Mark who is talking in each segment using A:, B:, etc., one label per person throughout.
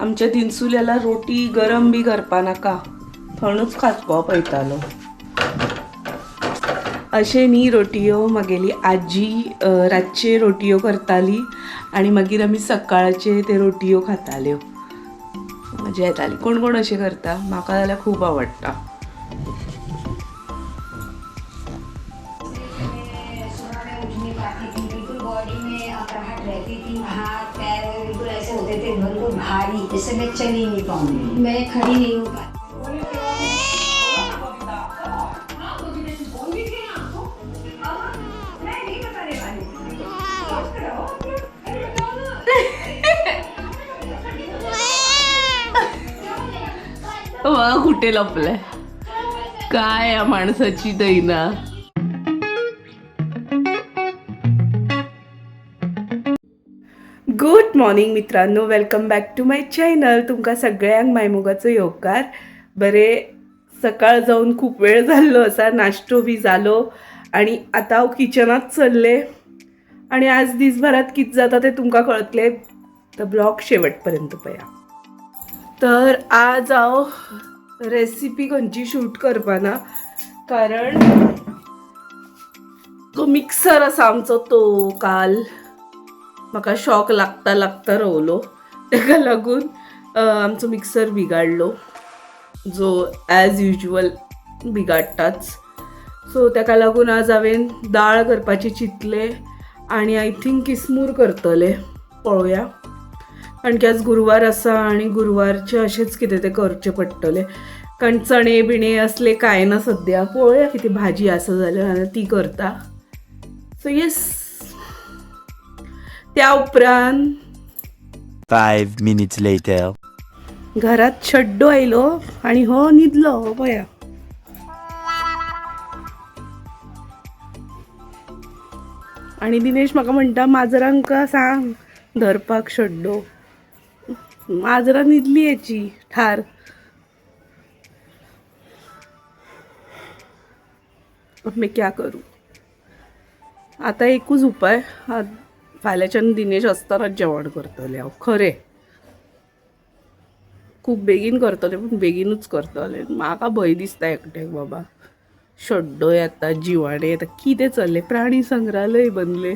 A: आमच्या दिनसुल्याला रोटी गरम बी करपा नाका. थंडूच खावपा पळयतालो अशे न्ही रोटयो म्हगेली आजी रातचे रोटयो करताली आनी मागीर आमी सकाळचे ते रोटयो खाताल्यो. मजा येताली. कोण कोण अशें करता? म्हाका जाल्यार खूब आवडटा.
B: थे बिल्कुल भारी जैसे मैं चल ही नहीं पाऊंगी मैं खड़ी नहीं हो पाती
A: कुठे लपलंय? काय या माणसाची दैना? गुड मॉर्निंग मित्रांनो. Welcome back to my channel तुमकां सगळ्यांक मायमुगाचो योगकार. बरे सकाळ जावन खूप वेळ जाल्लो आसा नाश्तो बी जालो आणि आता हो हांव किचनात चल्ले. आणि आज दिसभरात कितें जाता तें तुमकां कळतले. तर ब्लॉग शेवटपर्यंत पळया तर आज हांव रेसिपी खंयची शूट करपाना. कारण तो मिक्सर आसा आमचो तो काल म्हाका शॉक लागता लागता रवलो. ताका लागून आमचो मिक्सर बिगाडलो. जो ॲज युजल बिगाडटाच. सो ताका लागून आज हांवें दाळ करपाची चिंतलें आनी आय थिंक किसमूर करतले. पळोवया. कारण की आज गुरुवार आसा आनी गुरुवारचे अशेंच कितें तें करचें पडटलें. कारण चणे बिणे असले कांय ना सद्या पळोवया कितें भाजी आसा जाल्यार ती करता. सो येस त्या उपरांत
C: Five minutes later.
A: घरात शड्डो आयलो आणि हो न्हिदलो हो पया. आणि दिनेश म्हाका म्हणटा माजरांक सांग धरपाक शड्डो माजरां न्हिदली याची ठार. मैं क्या करूं? आता एकूच उपाय फाल्यांच्यान दिनेश असतानाच जेवण करतलें हांव खरें. खूब बेगीन करतले पूण बेगीनूच करतले म्हाका भंय दिसता एकट्याक बाबा. शड्डो येता जिवाणें येता. कितें चल्लें प्राणी संग्रहालय बनले.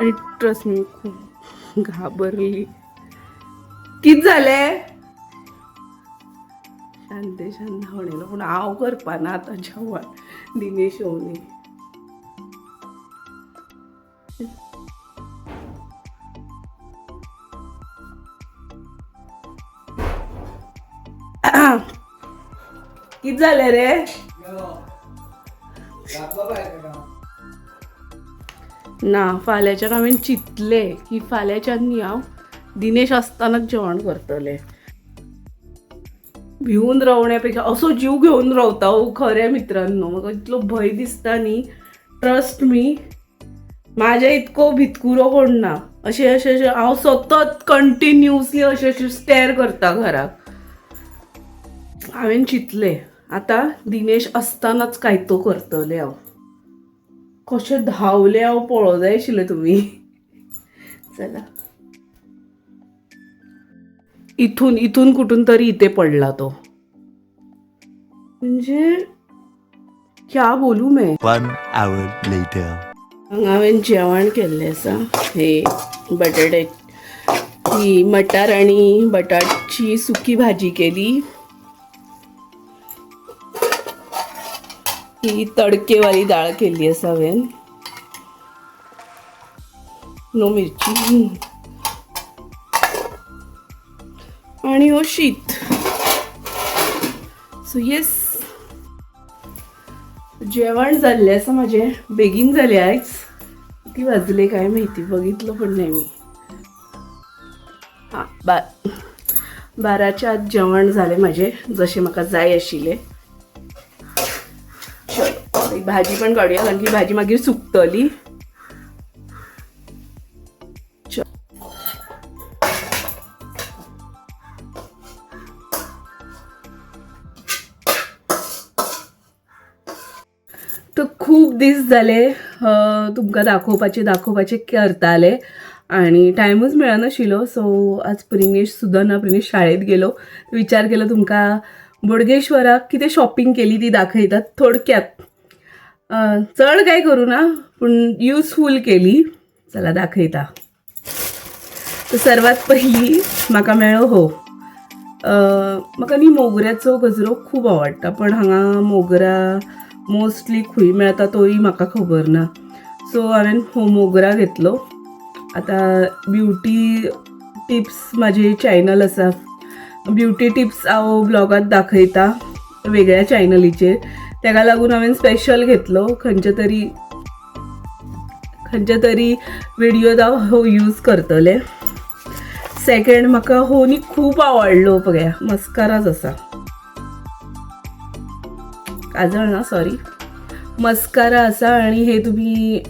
A: आनी ट्रस्ट मी खूब घाबरली. कित जालें शांतेशान धांवणेलो पूण हांव करपाना आतां जेवण. दिनेश येवनी कित जालें रे? ना फाल्यांच्यान हांवें चिंतलें की फाल्यांच्यान न्ही हांव दिनेश आसतनाच जेवण करतलें. भिवून रवण्यापेक्षा असो जीव घेवन रावता हो खऱ्या मित्रांनो. म्हाका इतलो भंय दिसता न्ही ट्रस्ट मी माझ्या इतको भितकुरो कोण ना? अशें अशें अशें हांव सतत कंटिन्युअसली अशें अशें स्टेर करता घराक हांवें चिंतलें. आतां दिनेश आसतनाच काय तो करतलें हांव कशें धांवलें हांव पळोवं जाय आशिल्लें तुमी चला. इथून इथून कुठून तरी इथे पडला तो. म्हणजे क्या बोलू मैं? हांवें जेवण केल्लें आसा हे बटाटे ही मटार आनी बटाटची सुकी भाजी केली. ही तडकेवाली डाळ केल्ली आसा नो मिरची. आणि हो शीत. सो येस जेवण जाल्लें आसा म्हाजें बेगीन जालें आयज किती वाजले काय माहिती. बघितलं पण नाही मी. हां बा बाराच्या आत जेवण झाले माझे. जशें म्हाका जाय आशिल्लें भाजी पण काढूया कारण की भाजी मागीर सुकतली. तर खूप दीस जाले तुमकां दाखोवपाचे दाखोवपाचे करताले. आणि टायमूच मेळनाशिल्लो सो आज प्रिनेश सुद्दां ना प्रिनेश शाळेत गेलो. विचार केलो तुमकां बोडगेश्वराक कितें शॉपिंग केली ती दाखयतात थोडक्यात. चढ चड काय करू ना पूण युजफूल केली. चला दाखयता तर सर्वात पहिली म्हाका मेळ्ळो हो. म्हाका न्ही मोगऱ्याचो गजरो खूब आवडटा पण हांगा मोगरा मोस्टली खूय मेळटा तोय म्हाका खबर ना. सो हांवें हो मोगरा घेतलो. आतां ब्युटी टिप्स म्हाजे चॅनल आसा ब्युटी टिप्स हांव ब्लॉगांत दाखयता वेगळ्या चॅनलीचेर तेका लागून हांवें स्पेशल घेतलो. खंयचे तरी खंयचे तरी व्हिडिओ हांव हो यूज करतले. सेकंड म्हाका हो न्ही खूब आवडलो पळया मस्काराच आसा काजळ ना सॉरी मस्कारा आसा आणि हे तुम्ही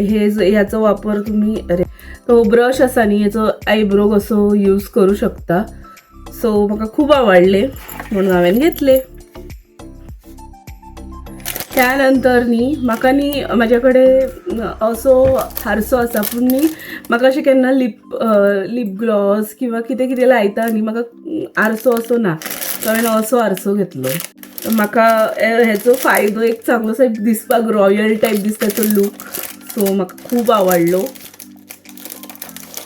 A: हे ज- ह्याचो वापर तुम्ही अरे तो ब्रश आसा न्ही हेचो आयब्रो कसो यूज करू शकता. सो म्हाका खूब आवडले. म्हणून हांवें घेतले. त्यानंतर न्ही म्हाका न्ही म्हाजे कडेन असो हारसो आसा पूण न्ही म्हाका अशें केन्ना लिप लिप ग्लॉस किंवा कितें कितें लायता न्ही म्हाका आरसो असो ना हांवें असो आरसो घेतलो. म्हाका हेचो फायदो एक चांगलो सो दिसपाक रॉयल टायप दिसता तो लूक सो म्हाका खूब आवडलो.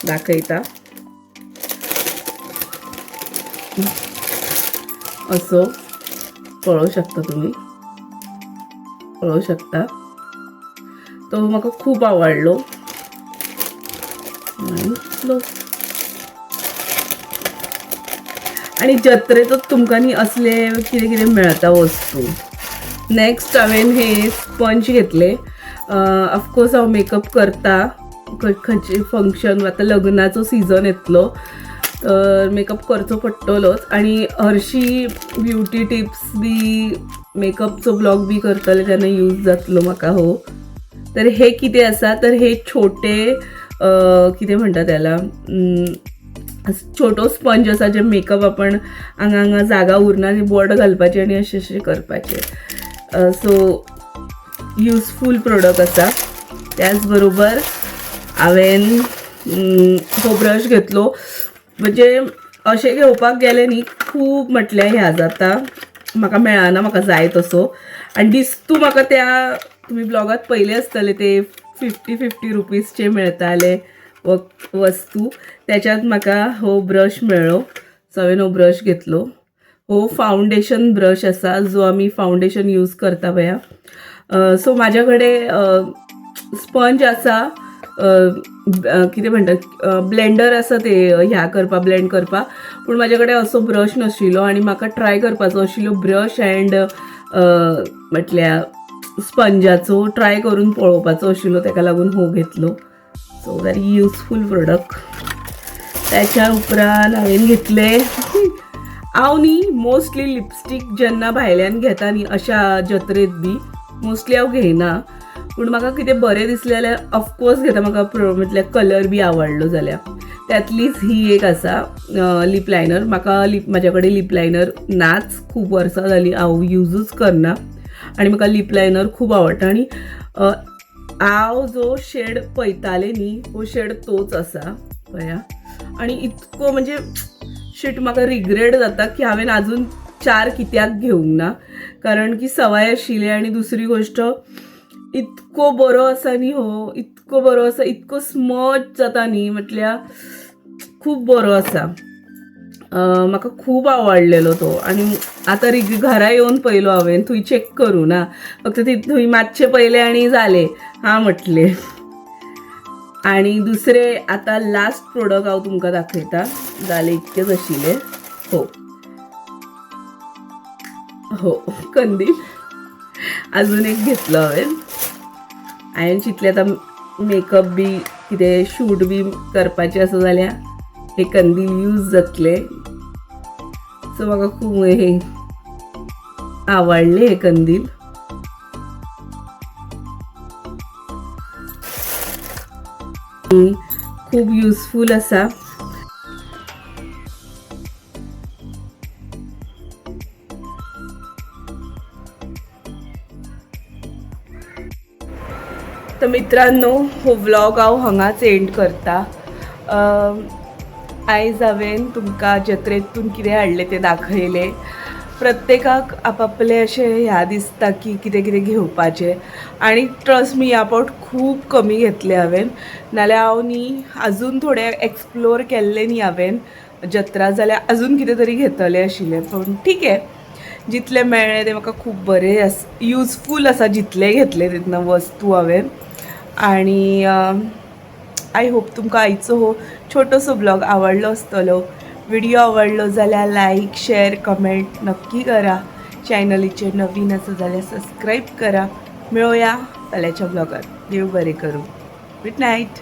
A: दाखयता. असो. पळोवं शकता तुमी पळोवं शकता. तो म्हाका खूब आवडलो. आनी जत्रेतच जत्रेतूच तुमकां न्ही असले कितें कितें मेळटा वस्तू. नेक्स्ट हांवें हे स्पंज घेतले. ऑफकोर्स हांव मेकअप करता. ख- खंयचे फंक्शन आतां लग्नाचो सिजन येतलो. तर मेकअप करचो पडटलोच आणि हरशी ब्युटी टिप्स बी मेकअपचो ब्लॉग बी करतले तेन्ना यूज जातलो म्हाका हो. तर हे कितें आसा तर हे छोटे कितें म्हणटा त्याला छोटो स्पंज आसा जे मेकअप आपण हांगा हांगा जागा उरना आनी बोर्ड घालपाचे आनी अशें अशें करपाचे. सो युजफूल प्रोडक्ट आसा त्याच बरोबर हांवें हो ब्रश घेतलो. म्हणजे अशें घेवपाक गेले न्ही खूब म्हटल्यार ह्या जाता म्हाका मेळना म्हाका जाय तसो. आनी दिसतू म्हाका त्या तुमी ब्लॉगात पयले आसतले ते फिफ्टी फिफ्टी रुपीजचे मेळटाले व- वस्तू. त्याच्यात म्हाका हो ब्रश मेळ्ळो सो हांवें हो ब्रश घेतलो. हो फावंडेशन ब्रश आसा जो आमी फावंडेशन यूज करता पया सो म्हाज्या कडेन स्पंज आसा कितें म्हणटात ब्लेंडर आसा ते ह्या करपा ब्लेंड करपा. पूण म्हाजे कडेन असो ब्रश नाशिल्लो आनी म्हाका ट्राय करपाचो आशिल्लो ब्रश अँड म्हटल्या स्पंजाचो ट्राय करून पळोवपाचो आशिल्लो ताका लागून हो घेतलो. सो व्हेरी युजफूल प्रोडक्ट त्याच्या उपरांत हांवें घेतले. हांव न्ही मोस्टली लिपस्टीक जेन्ना भायल्यान घेता न्ही अशा जत्रेत बी मोस्टली हांव घेयना. पूण म्हाका कितें बरें दिसलें जाल्यार ऑफकोर्स घेता म्हाका प्रो म्हटल्यार कलर बी आवडलो जाल्यार त्यातलीच ही एक आसा लिप लायनर म्हाका लिप म्हाज्या कडेन लिप लायनर नाच खूब वर्सां जालीं हांव यूजूच करना. आनी म्हाका लिप लायनर खूब आवडटा आनी हांव जो शेड पळयतालें न्ही हो शेड तोच आसा पळया आनी इतको म्हणजे शीट म्हाका रिग्रेट जाता की हांवें आजून चार कित्याक घेवंक ना. कारण की सवाय आशिल्ली आनी दुसरी गोश्ट इतको बरो आसा न्ही हो इतको बरो आसा इतको स्मज जाता न्ही म्हटल्या खूब बरो आसा म्हाका खूब आवडलेलो तो. आनी आतां रिग घरा येवन पयलो हांवें थंय चॅक करूं ना. फक्त ती थंय मातशें पयलें आनी जालें हां म्हटलें. आणि दुसरे आता लास्ट प्रोडक्ट हांव तुमकां दाखयता. जाले इतकेच आशिल्ले हो. हो कंदील. अजून एक घेतलो हांवें हांवें चिंतलें आतां मेकअप बी कितें शूट बी करपाचें आसा जाल्यार हे कंदील यूज जातले सो म्हाका खूब हे आवडले हे कंदील खूब युजफूल आसा तर मित्रांनो हो व्लॉग हांव हांगाच एंड करता. आयज हांवें तुमकां जत्रेतून कितें हाडलें तें दाखयलें. प्रत्येकाक आपापलें अशें ह्या दिसता की कितें कितें घेवपाचें. आनी ट्रस्ट मी ह्या पावट खूब कमी घेतलें हांवें नाल्यार हांव न्ही आजून थोडें एक्सप्लोर केल्लें न्ही हांवें जत्रा जाल्यार आजून कितें तरी घेतलें आशिल्लें. पूण ठीक आहे. जितलें मेळ्ळें तें म्हाका खूब बरें आस युजफूल आसा जितलें घेतलें तितून वस्तू हांवें आनी आय होप तुमकां आयचो हो छोटोसो ब्लॉग आवडलो आसतलो व्हिडिओ आवडलो जाल्यार लायक शेअर कमेंट नक्की करा. चॅनलीचेर नवीन आसा जाल्यार सबस्क्राईब करा. मेळोया फाल्यांच्या ब्लॉगात देव बरें करूं. Good night